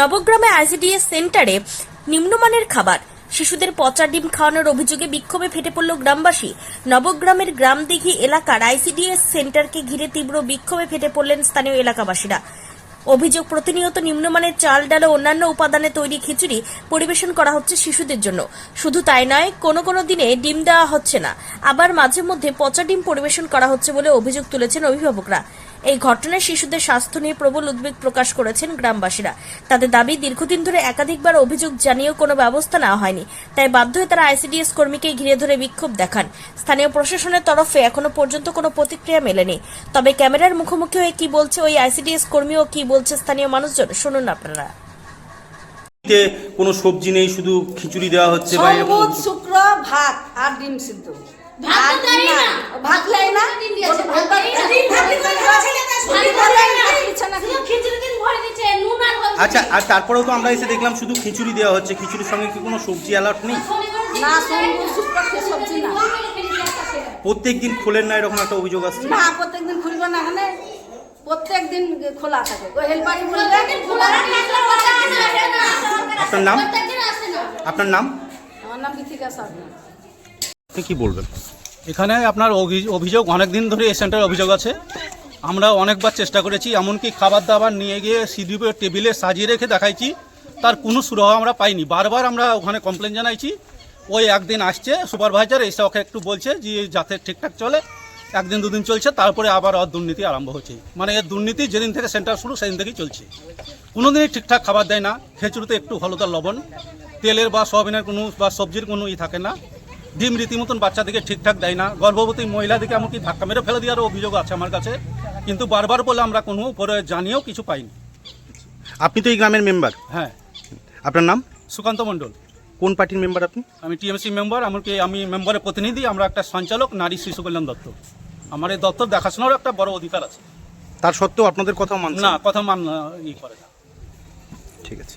নবগ্রামে ICDS সেন্টারে নিম্নমানের খাবার। শিশুদের পচা ডিম খাওয়ানোর অভিযোগে বিক্ষোভে ফেটে পড়ল গ্রামবাসী। নবগ্রামের গ্রামদিঘি এলাকার আইসিডিএস সেন্টারকে ঘিরে তীব্র বিক্ষোভে ফেটে পড়লেন স্থানীয় এলাকাবাসীরা। অভিযোগ প্রতিনিয়ত নিম্নমানের চাল, ডাল ও অন্যান্য উপাদানে তৈরি খিচুড়ি পরিবেশন করা হচ্ছে শিশুদের জন্য। শুধু তাই নয়, কোনো কোনো দিনে ডিম দেওয়া হচ্ছে না। আবার মাঝে মধ্যে পচা ডিম পরিবেশন করা হচ্ছে বলে অভিযোগ তুলেছেন অভিভাবকরা। এই ঘটনায় শিশুদের স্বাস্থ্য নিয়ে প্রবল উদ্বেগ প্রকাশ করেছেন গ্রামবাসীরা। তাদের দাবি দীর্ঘদিন ধরে একাধিকবার অভিযোগ জানিয়েও কোনো ব্যবস্থা নেওয়া হয়নি। তাই বাধ্য হয়ে তারা আইসিডিএস কর্মীকে ঘিরে ধরে বিক্ষোভ দেখান। স্থানীয় প্রশাসনের তরফে এখনও পর্যন্ত কোনো প্রতিক্রিয়া মেলেনি। তবে ক্যামেরার মুখোমুখি হয়ে কি বলছে ওই আইসিডিএস কর্মী ও কি বলছে স্থানীয় মানুষজন শুনুন আপনারা। তে কোনো সবজি নেই শুধু খিচুড়ি দেওয়া হচ্ছে বা এরকম শুক্র ভাত আর ডিম সিদ্ধ। ভাত তো আর না। ভাত লাই না। ভাত না। ডিম ভাত দিন করে দেওয়া ছেলে তার ভাত ডিম তো ভাত দেয় লাই না। না, দিচ্ছে না শুধু খিচুড়ি দিন ভরে দিচ্ছে, নুন আর হলুদ আচ্ছা আর তারপরেও তো আমরা এসে দেখলাম শুধু খিচুড়ি দেওয়া হচ্ছে খিচুড়ির সঙ্গে কি কোনো সবজি অ্যালার্ট নেই না সোম বুধ সবজি না প্রত্যেক দিন খোলেন না এরকম একটা অভিযোগ আসছে না প্রত্যেকদিন খুলবে না মানে প্রত্যেক দিন খোলা থাকে ওই হেলপারি প্রত্যেকদিন। আপনার নাম? প্রত্যেকদিন আসে না। আপনার নাম আমার নাম গীতিকা সরকার আপনি কি বলবেন এখানে আপনার অভি- অভিযোগ অনেক দিন ধরে এই সেন্টারে অভিযোগ আছে আমরা অনেকবার চেষ্টা করেছি, এমনকি খাবার দাবার নিয়ে গিয়ে সিডিপের টেবিলে সাজিয়ে রেখে দেখাইছি, তার কোনো সুরাহ আমরা পাইনি। বারবার আমরা ওখানে কমপ্লেন জানাইছি, ওই একদিন আসছে সুপারভাইজার এসে ওকে একটু বলছে যে যাতে ঠিকঠাক চলে, একদিন দুদিন চলছে, তারপরে আবার ওর দুর্নীতি আরম্ভ হচ্ছে। মানে এর দুর্নীতি যেদিন থেকে সেন্টার শুরু, সেদিন থেকেই চলছে। কোনো দিনই ঠিকঠাক খাবার দেয় না খেচুড়িতে একটু হলুদার লবণ, তেলের বা সয়াবিনের কোনো বা সবজির কোনো ই থাকে না। ডিম রীতিমতন বাচ্চাদেরকে ঠিকঠাক দেয় না। গর্ভবতী মহিলাদেরকে এমনকি ধাক্কা মেরে ফেলে দেওয়ার অভিযোগ আছে আমার কাছে। কিন্তু বারবার বলে আমরা কোনো উপরে জানিয়েও কিছু পাইনি। আপনি তো এই গ্রামের মেম্বার। হ্যাঁ। আপনার নাম? সুকান্ত মণ্ডল। কোন পার্টির মেম্বার আপনি? আমি টিএমসি মেম্বার এমনকি আমি মেম্বারের প্রতিনিধি আমরা একটা সঞ্চালক নারী শিশু কল্যাণ দপ্তর আমার এই দপ্তর দেখাশোনারও একটা বড় অধিকার আছে। তার সত্ত্বেও আপনাদের কথা মান না কথা মান ই করে না। ঠিক আছে।